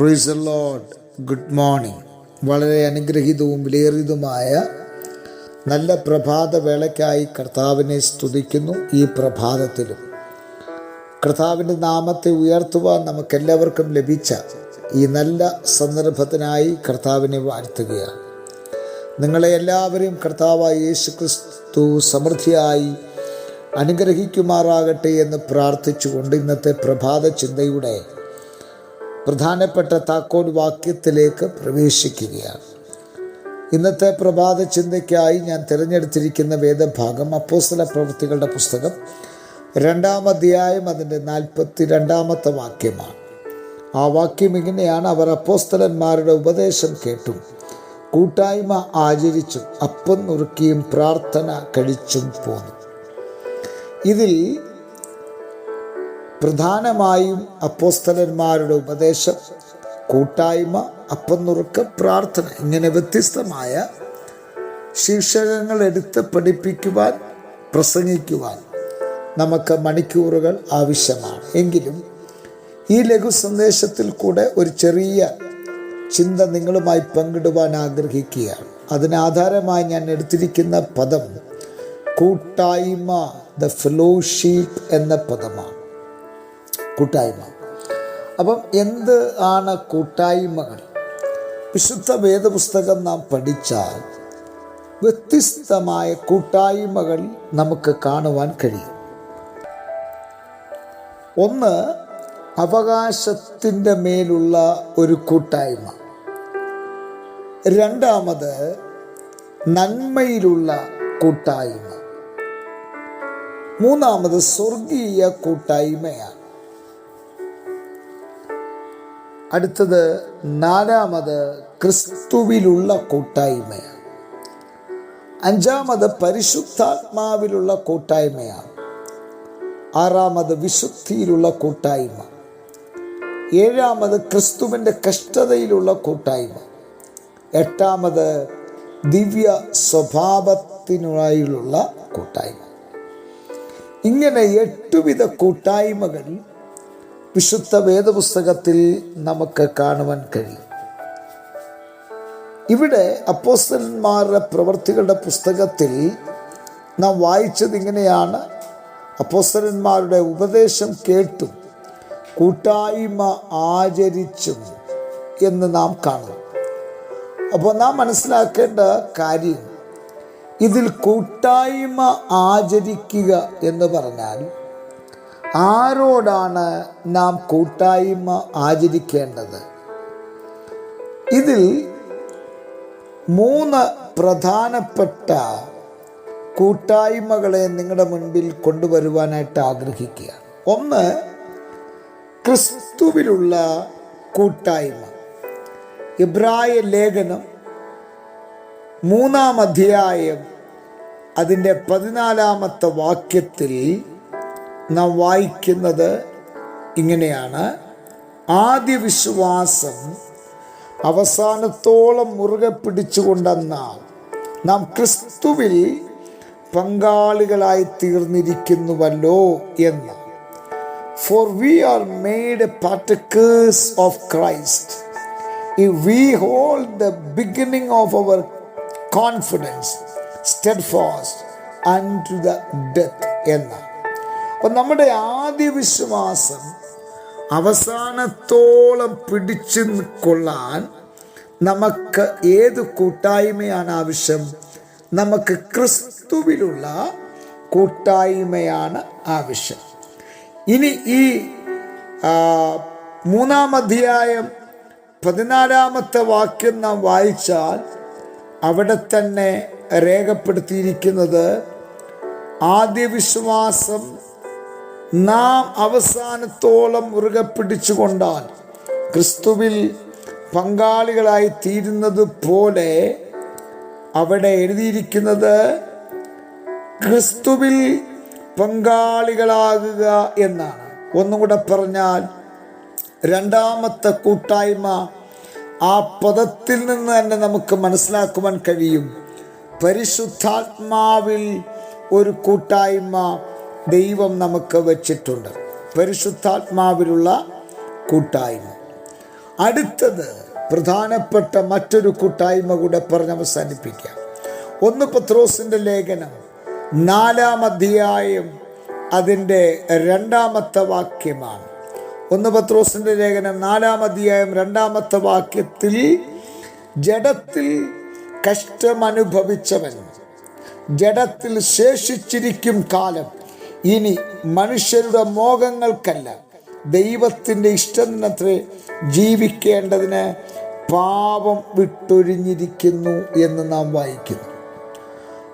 Price load good morning വളരെ അനുഗ്രഹീതവും വിലയേറിയതുമായ നല്ല പ്രഭാത വേളയ്ക്കായി കർത്താവിനെ സ്തുതിക്കുന്നു ഈ പ്രഭാതത്തിലും. കർത്താവിന്റെ നാമത്തെ ഉയർത്തുവാൻ നമുക്കെല്ലാവർക്കും ലഭിച്ച ഈ നല്ല സന്ദർഭത്തിനായി കർത്താവിനെ വാഴ്ത്തുകയാണ്. നിങ്ങളെ എല്ലാവരെയും കർത്താവായ യേശു ക്രിസ്തു സമൃദ്ധിയായി അനുഗ്രഹിക്കുമാറാകട്ടെ എന്ന് പ്രാർത്ഥിച്ചുകൊണ്ട് ഇന്നത്തെ പ്രഭാത ചിന്തയുടെ പ്രധാനപ്പെട്ട താക്കോൽ വാക്യത്തിലേക്ക് പ്രവേശിക്കുകയാണ്. ഇന്നത്തെ പ്രഭാത ചിന്തയ്ക്കായി ഞാൻ തിരഞ്ഞെടുത്തിരിക്കുന്ന വേദഭാഗം അപ്പോസ്തല പ്രവൃത്തികളുടെ പുസ്തകം രണ്ടാം അധ്യായം അതിന്റെ നാൽപ്പത്തി രണ്ടാമത്തെ വാക്യമാണ്. ആ വാക്യം ഇങ്ങനെയാണ് അവർ അപ്പോസ്തലന്മാരുടെ ഉപദേശം കേട്ടും കൂട്ടായ്മ ആചരിച്ചും അപ്പം നുറുക്കിയും പ്രാർത്ഥന കഴിച്ചും പോന്നു. ഇതിൽ പ്രധാനമായും അപ്പോസ്തലന്മാരുടെ ഉപദേശം കൂട്ടായ്മ അപ്പനുറുക്ക പ്രാർത്ഥന ഇങ്ങനെ വ്യത്യസ്തമായ ശീർഷകങ്ങൾ എടുത്ത് പഠിപ്പിക്കുവാൻ പ്രസംഗിക്കുവാൻ നമുക്ക് മണിക്കൂറുകൾ ആവശ്യമാണ്. എങ്കിലും ഈ ലഘു സന്ദേശത്തിൽ കൂടെ ഒരു ചെറിയ ചിന്ത നിങ്ങളുമായി പങ്കിടുവാൻ ആഗ്രഹിക്കുകയാണ്. അതിനാധാരമായി ഞാൻ എടുത്തിരിക്കുന്ന പദം കൂട്ടായ്മ ദ ഫെലോഷിപ്പ് എന്ന പദമാണ്. കൂട്ടായ്മ. അപ്പം എന്ത് ആണ് കൂട്ടായ്മകൾ? വിശുദ്ധ വേദപുസ്തകം നാം പഠിച്ചാൽ വ്യത്യസ്തമായ കൂട്ടായ്മകൾ നമുക്ക് കാണുവാൻ കഴിയും. ഒന്ന് അവകാശത്തിന്റെ മേലുള്ള ഒരു കൂട്ടായ്മ. രണ്ടാമത് നന്മയിലുള്ള കൂട്ടായ്മ. മൂന്നാമത് സ്വർഗീയ കൂട്ടായ്മയാണ്. അടുത്തത് നാലാമത് ക്രിസ്തുവിലുള്ള കൂട്ടായ്മയാണ്. അഞ്ചാമത് പരിശുദ്ധാത്മാവിലുള്ള കൂട്ടായ്മയാണ്. ആറാമത് വിശുദ്ധിയിലുള്ള കൂട്ടായ്മ. ഏഴാമത് ക്രിസ്തുവിന്റെ കഷ്ടതയിലുള്ള കൂട്ടായ്മ. എട്ടാമത് ദിവ്യ സ്വഭാവത്തിനായുള്ള കൂട്ടായ്മ. ഇങ്ങനെ എട്ടുവിധ കൂട്ടായ്മകൾ വിശുദ്ധ വേദപുസ്തകത്തിൽ നമുക്ക് കാണുവാൻ കഴിയും. ഇവിടെ അപ്പോസ്തലന്മാരുടെ പ്രവർത്തികളുടെ പുസ്തകത്തിൽ നാം വായിച്ചത് ഇങ്ങനെയാണ്. അപ്പോസ്തലന്മാരുടെ ഉപദേശം കേട്ടും കൂട്ടായ്മ ആചരിച്ചും എന്ന് നാം കാണുന്നു. അപ്പോൾ നാം മനസ്സിലാക്കേണ്ട കാര്യം ഇതിൽ കൂട്ടായ്മ ആചരിക്കുക എന്ന് പറഞ്ഞാൽ ആരോടാണ് നാം കൂട്ടായ്മ ആചരിക്കേണ്ടത്? ഇതിൽ മൂന്ന് പ്രധാനപ്പെട്ട കൂട്ടായ്മകളെ നിങ്ങളുടെ മുൻപിൽ കൊണ്ടുവരുവാനായിട്ട് ആഗ്രഹിക്കുക. ഒന്ന് ക്രിസ്തുവിലുള്ള കൂട്ടായ്മ. ഇബ്രായ ലേഖനം മൂന്നാം അധ്യായം അതിന്റെ പതിനാലാമത്തെ വാക്യത്തിൽ നാം വായിക്കുന്നത് ഇങ്ങനെയാണ്. ആദ്യ വിശ്വാസം അവസാനത്തോളം മുറുകെ പിടിച്ചുകൊണ്ടെന്നാൽ നാം ക്രിസ്തുവിൽ പങ്കാളികളായി തീർന്നിരിക്കുന്നുവല്ലോ എന്ന്. For we are made a partakers of Christ we hold the beginning of our confidence steadfast and to the death എന്ന്. അപ്പം നമ്മുടെ ആദ്യ വിശ്വാസം അവസാനത്തോളം പിടിച്ചു കൊള്ളാൻ നമുക്ക് ഏത് കൂട്ടായ്മയാണ് ആവശ്യം? നമുക്ക് ക്രിസ്തുവിലുള്ള കൂട്ടായ്മയാണ് ആവശ്യം. ഇനി ഈ മൂന്നാം അധ്യായം പതിനാലാമത്തെ വാക്യം നാം വായിച്ചാൽ അവിടെ തന്നെ രേഖപ്പെടുത്തിയിരിക്കുന്നത് ആദ്യ വിശ്വാസം നാം അവസാനത്തോളം മുറുകെ പിടിച്ചുകൊണ്ടാൽ ക്രിസ്തുവിൽ പങ്കാളികളായി തീരുന്നത് പോലെ അവിടെ എഴുതിയിരിക്കുന്നത് ക്രിസ്തുവിൽ പങ്കാളികളാകുക എന്നാണ്. ഒന്നും കൂടെ പറഞ്ഞാൽ രണ്ടാമത്തെ കൂട്ടായ്മ ആ പദത്തിൽ നിന്ന് തന്നെ നമുക്ക് മനസ്സിലാക്കുവാൻ കഴിയും. പരിശുദ്ധാത്മാവിൽ ഒരു കൂട്ടായ്മ ദൈവം നമുക്ക് വച്ചിട്ടുണ്ട്. പരിശുദ്ധാത്മാവിലുള്ള കൂട്ടായ്മ. അടുത്തത് പ്രധാനപ്പെട്ട മറ്റൊരു കൂട്ടായ്മ കൂടെ പറഞ്ഞ് അവസാനിപ്പിക്കാം. ഒന്ന് പത്രോസിന്റെ ലേഖനം നാലാം അധ്യായം അതിന്റെ രണ്ടാമത്തെ വാക്യമാണ്. ഒന്ന് പത്രോസിന്റെ ലേഖനം നാലാം അധ്യായം രണ്ടാമത്തെ വാക്യത്തിൽ ജഡത്തിൽ കഷ്ടമനുഭവിച്ചവൻ ജഡത്തിൽ ശേഷിച്ചിരിക്കും കാലം ഇനി മനുഷ്യരുടെ മോഹങ്ങൾക്കല്ല ദൈവത്തിന്റെ ഇഷ്ടത്തിനത്രേ ജീവിക്കേണ്ടതിന് പാപം വിട്ടൊഴിഞ്ഞിരിക്കുന്നു എന്ന് നാം വായിക്കുന്നു.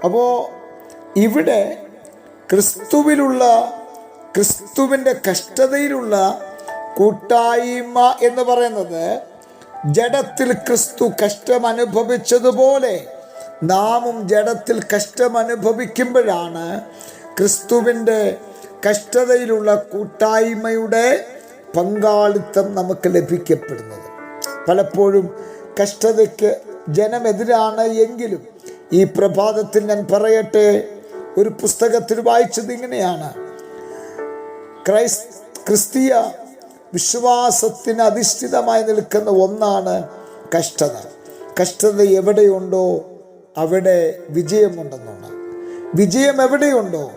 അപ്പോൾ ഇവിടെ ക്രിസ്തുവിലുള്ള ക്രിസ്തുവിന്റെ കഷ്ടതയിലുള്ള കൂട്ടായ്മ എന്ന് പറയുന്നത് ജഡത്തിൽ ക്രിസ്തു കഷ്ടം അനുഭവിച്ചതുപോലെ നാമും ജഡത്തിൽ കഷ്ടം അനുഭവിക്കുമ്പോഴാണ് ക്രിസ്തുവിന്റെ കഷ്ടതയിലുള്ള കൂട്ടായ്മയുടെ പങ്കാളിത്തം നമുക്ക് ലഭിക്കപ്പെടുന്നത്. പലപ്പോഴും കഷ്ടതയ്ക്ക് ജനമെതിരാണ് എങ്കിലും ഈ പ്രഭാതത്തിൽ ഞാൻ പറയട്ടെ ഒരു പുസ്തകത്തിൽ വായിച്ചത് ഇങ്ങനെയാണ്. ക്രൈസ് ക്രിസ്തീയ വിശ്വാസത്തിന് അധിഷ്ഠിതമായി നിൽക്കുന്ന ഒന്നാണ് കഷ്ടത. കഷ്ടത എവിടെയുണ്ടോ അവിടെ വിജയമുണ്ടെന്നാണ്. വിജയം എവിടെയുണ്ടോ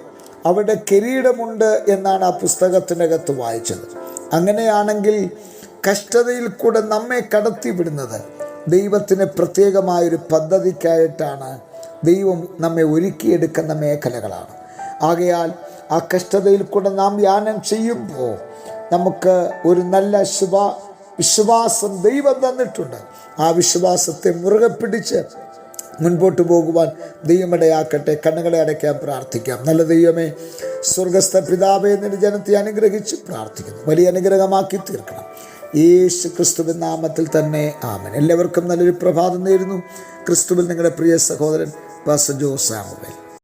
അവിടെ കിരീടമുണ്ട് എന്നാണ് ആ പുസ്തകത്തിനകത്ത് വായിച്ചത്. അങ്ങനെയാണെങ്കിൽ കഷ്ടതയിൽ കൂടെ നമ്മെ കടത്തിവിടുന്നത് ദൈവത്തിന് പ്രത്യേകമായൊരു പദ്ധതിക്കായിട്ടാണ് ദൈവം നമ്മെ ഒരുക്കിയെടുക്കുന്ന മേഖലകളാണ്. ആകയാൽ ആ കഷ്ടതയിൽ കൂടെ നാം യാനം ചെയ്യുമ്പോൾ നമുക്ക് ഒരു നല്ല ശുഭ വിശ്വാസം ദൈവം തന്നിട്ടുണ്ട്. ആ വിശ്വാസത്തെ മുറുകെ പിടിച്ച് മുൻപോട്ട് പോകുവാൻ ദൈവമിടയാക്കട്ടെ. കണ്ണുകളെ അടയ്ക്കാൻ പ്രാർത്ഥിക്കാം. നല്ല ദൈവമേ സ്വർഗസ്ഥ പിതാവേ നിന്റെ ജനത്തെ അനുഗ്രഹിച്ച് പ്രാർത്ഥിക്കുന്നു. വലിയ അനുഗ്രഹമാക്കി തീർക്കണം. യേശു ക്രിസ്തുവിൻ നാമത്തിൽ തന്നെ ആമൻ. എല്ലാവർക്കും നല്ലൊരു പ്രഭാതം നേരുന്നു. ക്രിസ്തുവിൽ നിങ്ങളുടെ പ്രിയ സഹോദരൻ പാസ ജോസ്